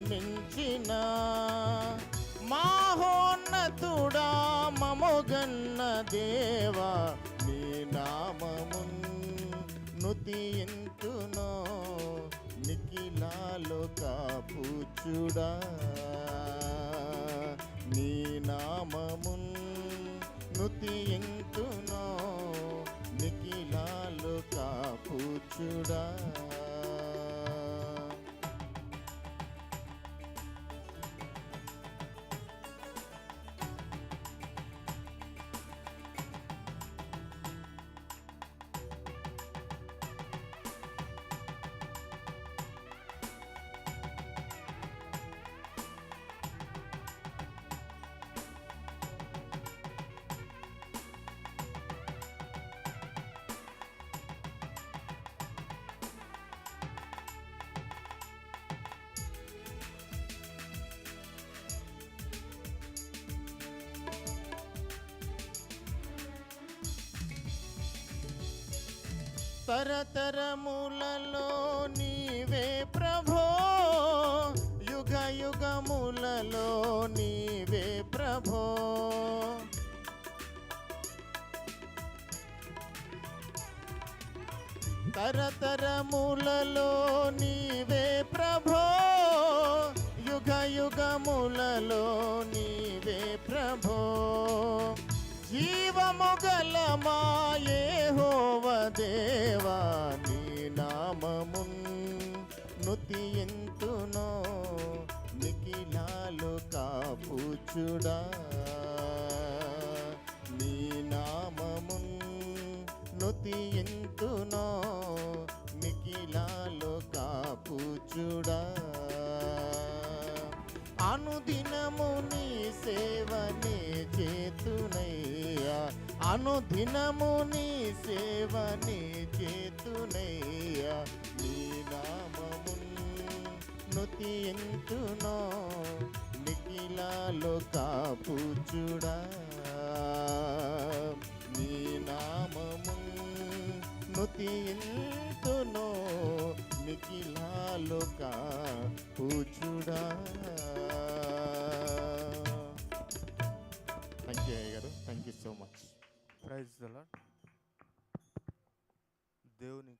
మించిన మాహోన్నతుడా మమోగన్న దేవా నీ నామమున్ నుతియంతునో నిఖిలాలో కాపుచుడా. నీ నామమున్ నుతియంతునో నిఖిలాలో కాపుచుడా. తరతరములలో నీవే ప్రభో యుగ యుగములలో నీవే ప్రభో. తరతరములలో నీవే ప్రభో యుగ యుగములలో నీవే ప్రభో. జీవము గల మాయే హోవ దేవా నీ నామమున్ నుతి ఎంతునో నిఖిలాలు కాపుచుడా. నీ నామమున్ నుతి ఎంతునో నిఖిలాలు కాపుచుడా. అనుదినము నీ సేవనే చేతునయ్యా అనుదినము నీ సేవనే చేతునయ్యా. నీ నామమున్ నుతి ఎంతునో నిఖిలాలో కాపుచుడా. నీ నామమున్ నుతి ఎంతునో నిఖిలాలో కాపుచుడా. థ్యాంక్ యూ అయ్య గారు thank you so much. Praise the lord. దేవుని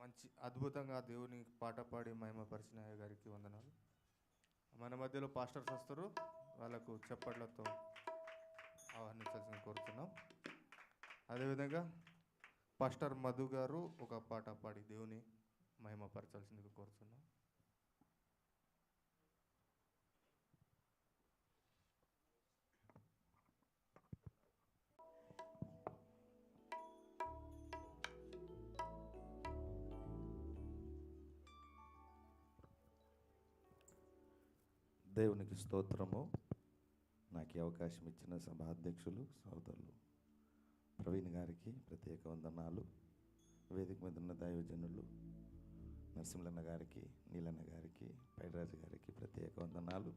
మంచి అద్భుతంగా దేవుని పాట పాడి మహిమపరిచిన అయ్య గారికి వందనాలు. మన మధ్యలో పాస్టర్స్ వస్తారు. వాళ్ళకు చప్పట్లతో ఆహ్వానించాల్సిన కోరుతున్నాం. అదేవిధంగా పాస్టర్ మధు గారు ఒక పాట పాడి దేవుని మహిమపరచాల్సిందిగా కోరుతున్నాం. దేవునికి స్తోత్రము. నాకు అవకాశం ఇచ్చిన సభాధ్యక్షులు సోదరులు ప్రవీణ్ గారికి ప్రత్యేక వందనాలు. వేదిక మీద ఉన్న దైవజనులు నరసింహన్న గారికి నీలన్న గారికి పైడరాజు గారికి ప్రత్యేక వందనాలు.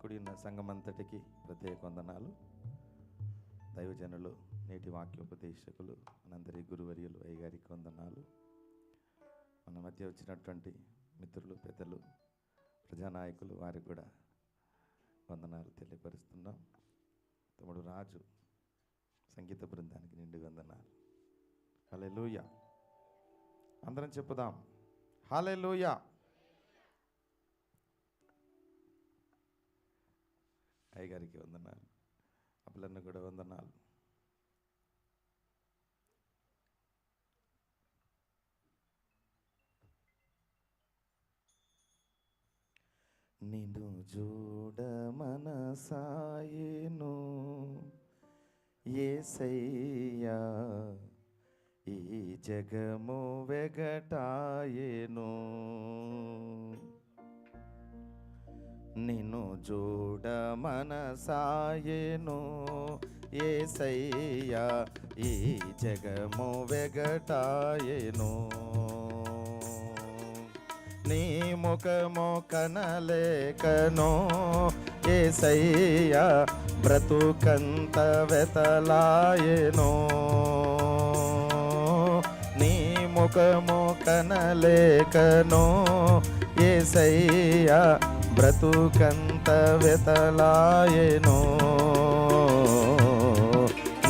కుడి సంఘమంతటికి ప్రత్యేక వందనాలు. దైవజనులు నేటి వాక్యోపదేశకులు మనందరి గురువర్యులు అయ్యగారికి వందనాలు. మన మధ్య వచ్చినటువంటి మిత్రులు పెద్దలు ప్రజానాయకులు వారికి కూడా వందనాలు తెలియపరుస్తున్నాం. తమ్ముడు రాజు సంగీత బృందానికి నిండు వందనాలు. హలెలూయ అందరం చెప్పుదాం. హలెలూయ అయ్యగారికి వందనాలు. అప్పులన్న కూడా వందనాలు. నిన్ను చూడ మనసాయేను ఏసయ్యా ఈ జగము వెగటాయేను. నిన్ను చూడ మనసాయేను ఏసయ్యా ఈ జగము వెగటాయేను. నీ ముఖము కనలేకనో ఏసయ్యా బ్రతుకంత వెతలాయెనో. నీ ముఖము కనలేకనో ఏసయ్యా బ్రతుకంత వెతలాయెను.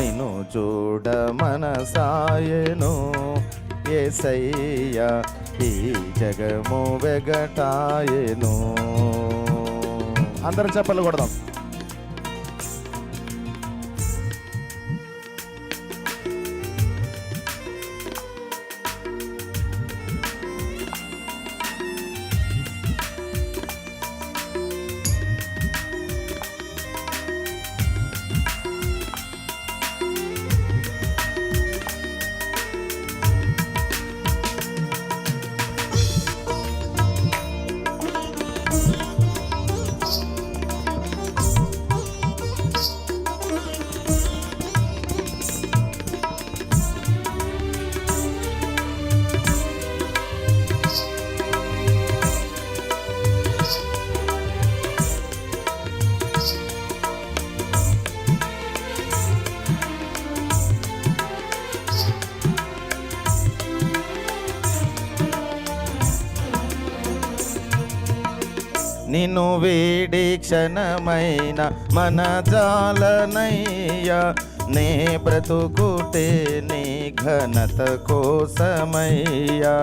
నిన్ను చూడ మనసాయెను ఏసయ్యా ఈ జగము వెగటాయను. అందరం చెప్పలు కొడదాం. నిన్ను వేడి క్షణమైన మన జాలనయ్యా. నే బ్రతుకుతే నీ ఘనత కోసమయ్యా.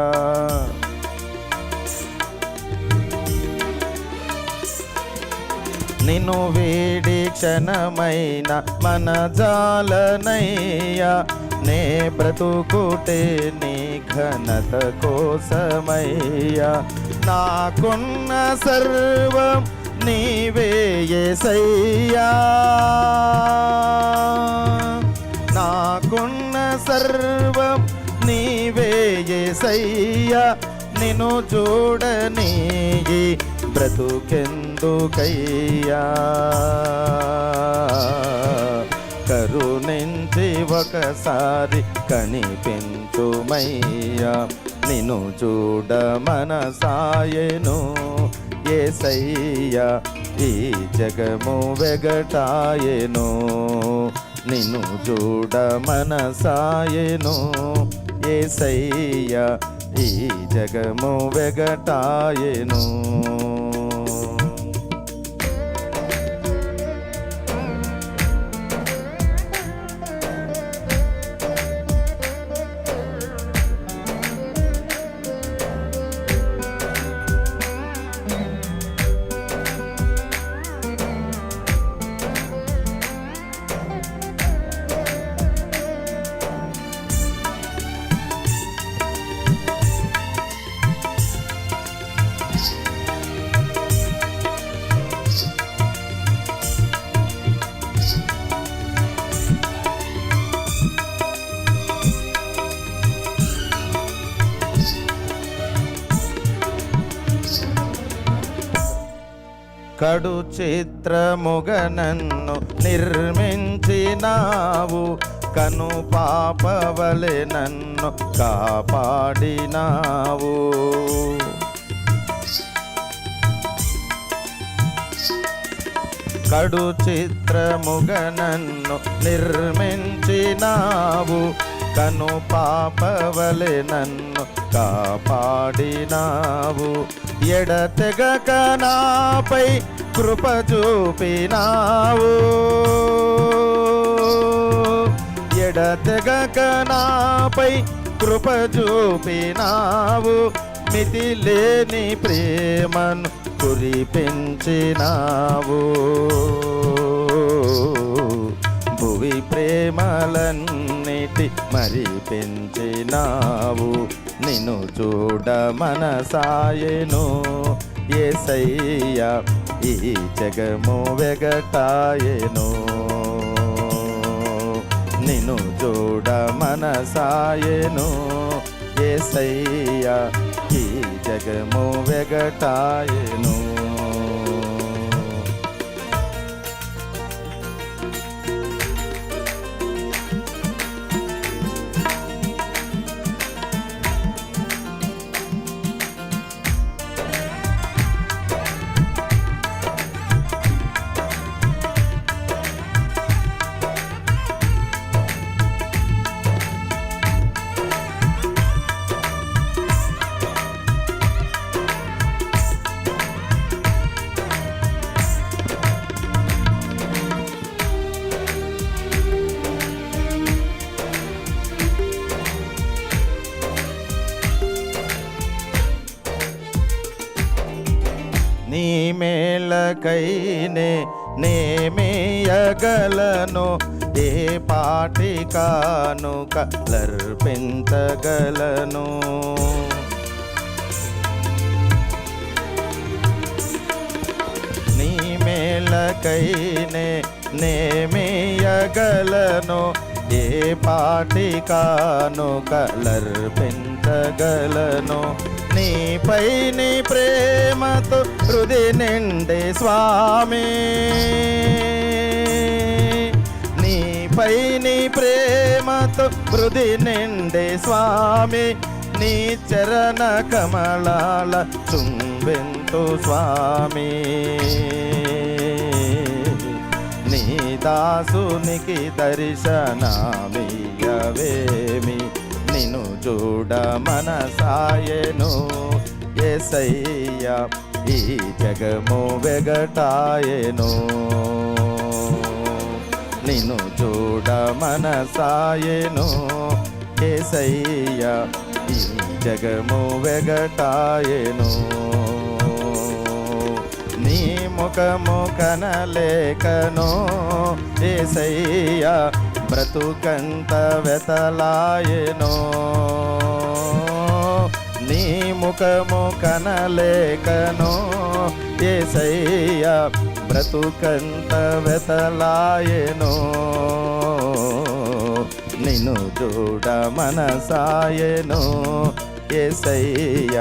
నిన్ను వేడి క్షణమైన మన జాలనయ్యా. నే బ్రతుకుటే నీ ఘనత కోసమయ్యా. నాకున్న సర్వం నీవే యేసయ్యా నాకున్న సర్వం నీవే యేసయ్యా నిన్ను చూడనీ బ్రతుకెందుకయ్యా. కరుణించి ఒకసారి కనిపించుమయ్యా. నిన్ను చూడ మనసాయను ఏసయ్యా ఈ జగము వెగటాయను. నిన్ను చూడ మనసాయను ఏసయ్యా ఈ జగము వెగటాయను. కడు చిత్రముగ నన్ను నిర్మించినావు. కను పాపవలె నన్ను కాపాడినావు. కడు చిత్రముగ నన్ను నిర్మించినావు. కను పాపవలె నన్ను కాపాడినావు. ఎడతెగక నాపై కృప చూపినావు. ఎడతెగక నాపై కృప చూపినావు. మితి లేని ప్రేమను కురిపించినావు. భువి ప్రేమలన్నిటి మరి పెంచినావు నిన్ను చూడ మనసాయను. ఏసయ్యా ఈ జగము వెగటాయను నిన్ను చూడ మనసాయను ఏసయ్యా ఈ జగము వెగటాయను గలను ఏ పాటి కాను కలర్పించగలను నీ మేలకైనే నేమేయగలను ఏ పాటి కాను కలర్పించగలను నీపై నీ ప్రేమతో హృది నిండే స్వామి. పై నీ ప్రేమతో హృది నిండే స్వామి నీ చరణ కమలాల చుంబెంతు స్వామి. నీ దాసునికి దర్శనమియవేమి నిన్ను చూడ మనసాయను. ఎసయ్యా ఈ జగము వెగటాయను. నిన్ను చూడ మనసాయను. ఏసయ్య ఈ జగము వెగటాయను. నీ ముఖము కనలేకను. ఏసయ్య బ్రతుకంత వెతలాయను. నీ ముఖము కనలేకను. ఏసయ్య బ్రతుకంత వెతలాయను నిన్ను చూడ మనసాయను ఏసయ్య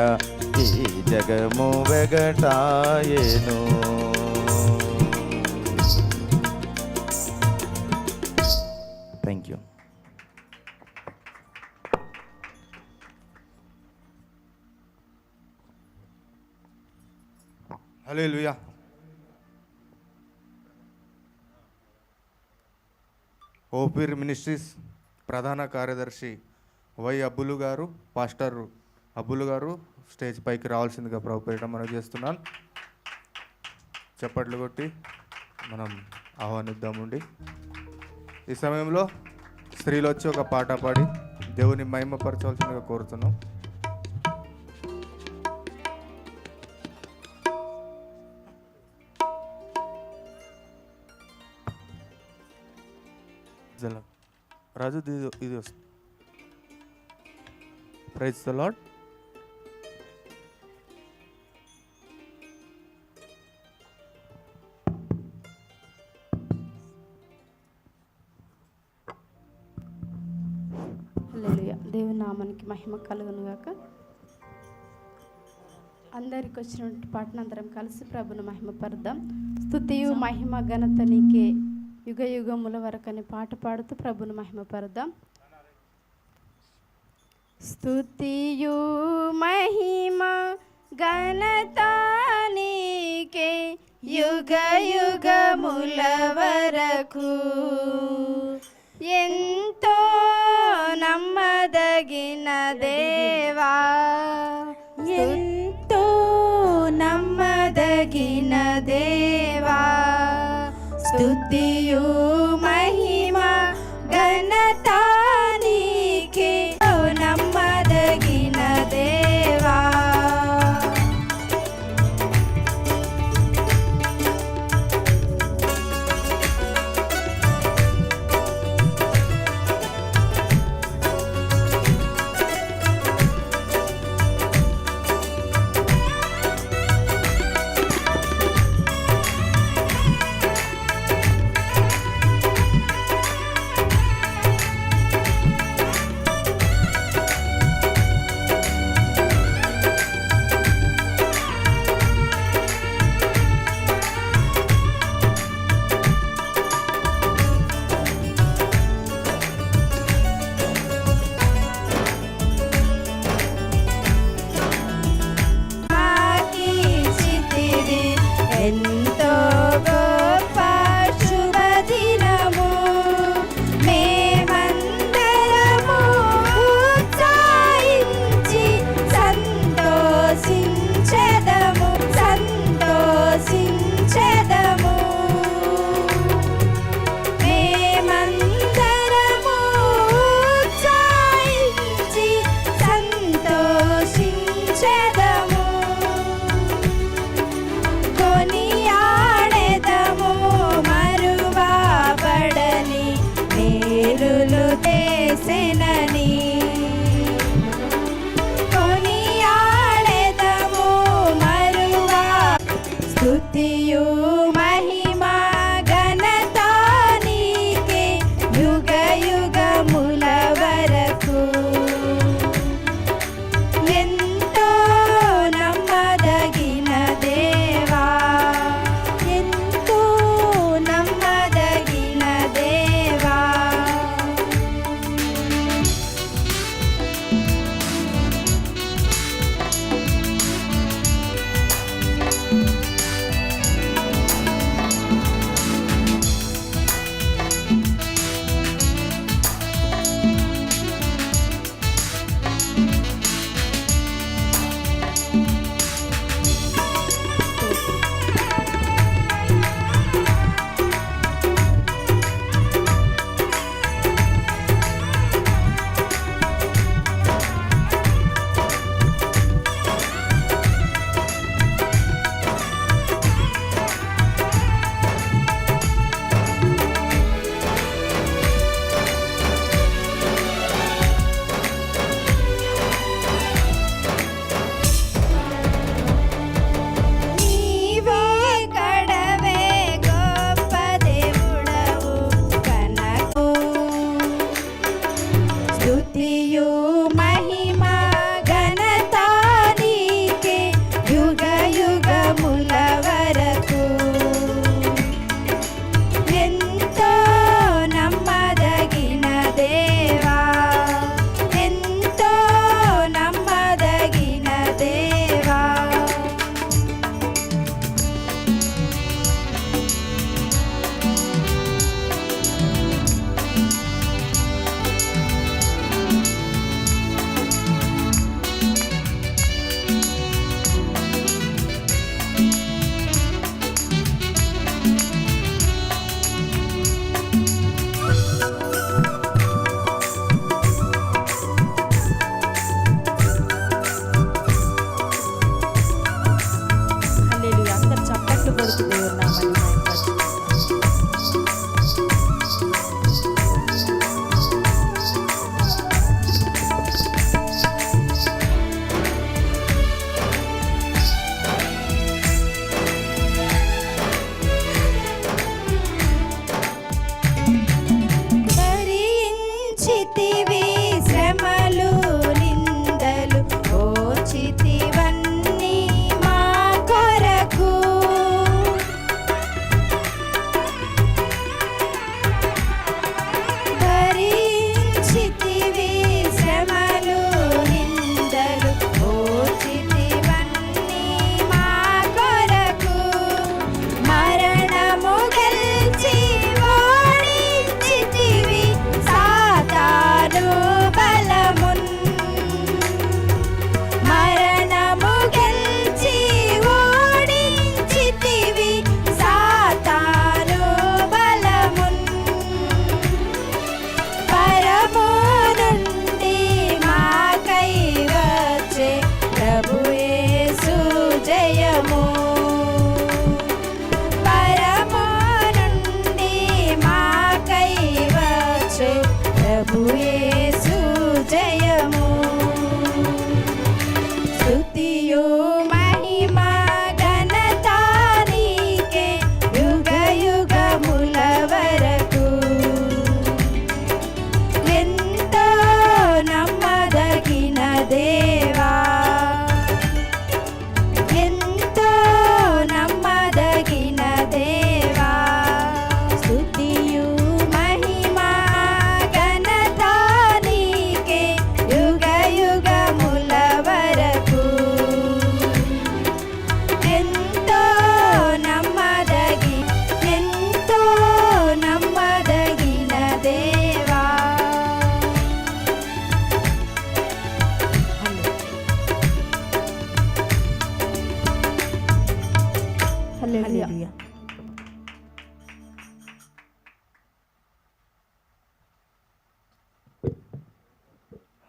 ఈ జగము వెగటాయను. Thank you hallelujah Ophir ministries ప్రధాన కార్యదర్శి వై అబ్బులు గారు పాస్టర్ అబ్బులు గారు స్టేజ్ పైకి రావాల్సిందిగా ప్రభుపేట మనం చేస్తున్నాను. చప్పట్లు కొట్టి మనం ఆహ్వానిద్దామండి. ఈ సమయంలో స్త్రీలు వచ్చి ఒక పాట పాడి దేవుని మహిమపరచవలసిందిగా కోరుతున్నాం. జల రాజు ఇది ఇది వస్తుంది. ప్రైజ్ ద లాడ్ దేవుని నామానికి మహిమ కలుగును గాక అందరికి వచ్చినటువంటి పాటనంతరం కలిసి ప్రభును మహిమ పరుద్దాం స్థుతియు మహిమ ఘనత నీకే. యుగ యుగముల వరకని పాట పాడుతూ ప్రభును మహిమ స్తుతియు మహిమ ఘనత యుగ యుగముల వరకు. ఎంతో నమ్మ స్తుతియు మహిమ ఘనత Yeah.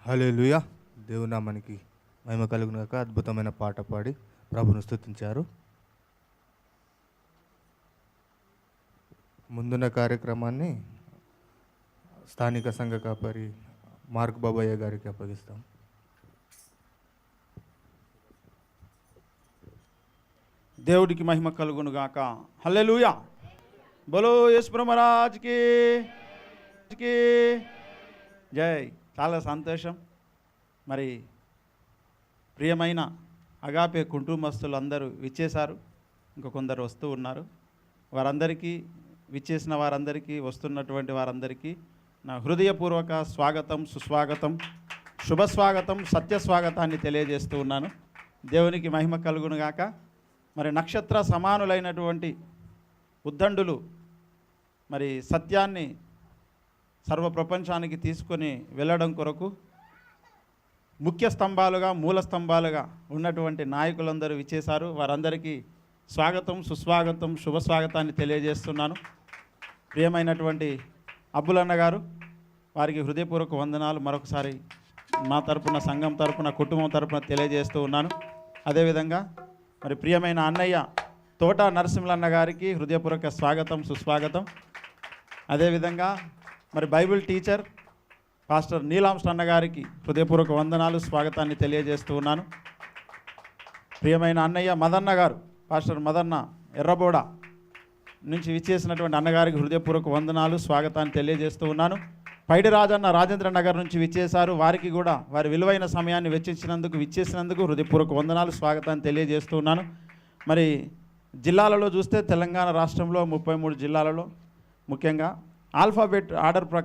హలే లుయా దేవునామానికి మహిమ కలుగునక అద్భుతమైన పాట పాడి ప్రభును స్తుతించారు. ముందున్న కార్యక్రమాన్ని స్థానిక సంఘ కాపరి మార్క్ బాబయ్య గారికి అప్పగిస్తాం. దేవుడికి మహిమ కలుగును గాక. హల్లెలూయా. బలో యశ్వరమరాజ్కి జై. చాలా సంతోషం. మరి ప్రియమైన అగాపే కుటుంబస్తులు అందరూ విచ్చేశారు. ఇంకా కొందరు వస్తూ ఉన్నారు. వారందరికీ విచ్చేసిన వారందరికీ వస్తున్నటువంటి వారందరికీ నా హృదయపూర్వక స్వాగతం సుస్వాగతం శుభ స్వాగతం సత్య స్వాగతాన్ని తెలియజేస్తూ ఉన్నాను. దేవునికి మహిమ కలుగునుగాక మరి నక్షత్ర సమానులైనటువంటి ఉద్దండులు మరి సత్యాన్ని సర్వ ప్రపంచానికి తీసుకొని వెళ్ళడం కొరకు ముఖ్య స్తంభాలుగా మూల స్తంభాలుగా ఉన్నటువంటి నాయకులందరూ విచ్చేశారు. వారందరికీ స్వాగతం సుస్వాగతం శుభ స్వాగతాన్ని తెలియజేస్తున్నాను. ప్రియమైనటువంటి అబ్బులన్న గారు వారికి హృదయపూర్వక వందనాలు. మరొకసారి మా తరపున సంఘం తరపున కుటుంబం తరపున తెలియజేస్తూ ఉన్నాను. అదేవిధంగా మరి ప్రియమైన అన్నయ్య తోట నరసింహన్న గారికి హృదయపూర్వక స్వాగతం సుస్వాగతం. అదేవిధంగా మరి బైబిల్ టీచర్ పాస్టర్ నీలాంశ్ అన్న గారికి హృదయపూర్వక వందనాలు స్వాగతాన్ని తెలియజేస్తూ ఉన్నాను. ప్రియమైన అన్నయ్య మదన్న గారు పాస్టర్ మదన్న ఎర్రబోడ నుంచి విచ్చేసినటువంటి అన్నగారికి హృదయపూర్వక వందనాలు స్వాగతాన్ని తెలియజేస్తూ ఉన్నాను. పైడి రాజన్న రాజేంద్ర నగర్ నుంచి విచ్చేశారు. వారికి కూడా వారి విలువైన సమయాన్ని వెచ్చించినందుకు విచ్చేసినందుకు హృదయపూర్వక వందనాలు స్వాగతాన్ని తెలియజేస్తూ ఉన్నాను. మరి జిల్లాలలో చూస్తే తెలంగాణ రాష్ట్రంలో ముప్పై మూడు జిల్లాలలో ముఖ్యంగా ఆల్ఫాబెట్ ఆర్డర్ ప్రకారం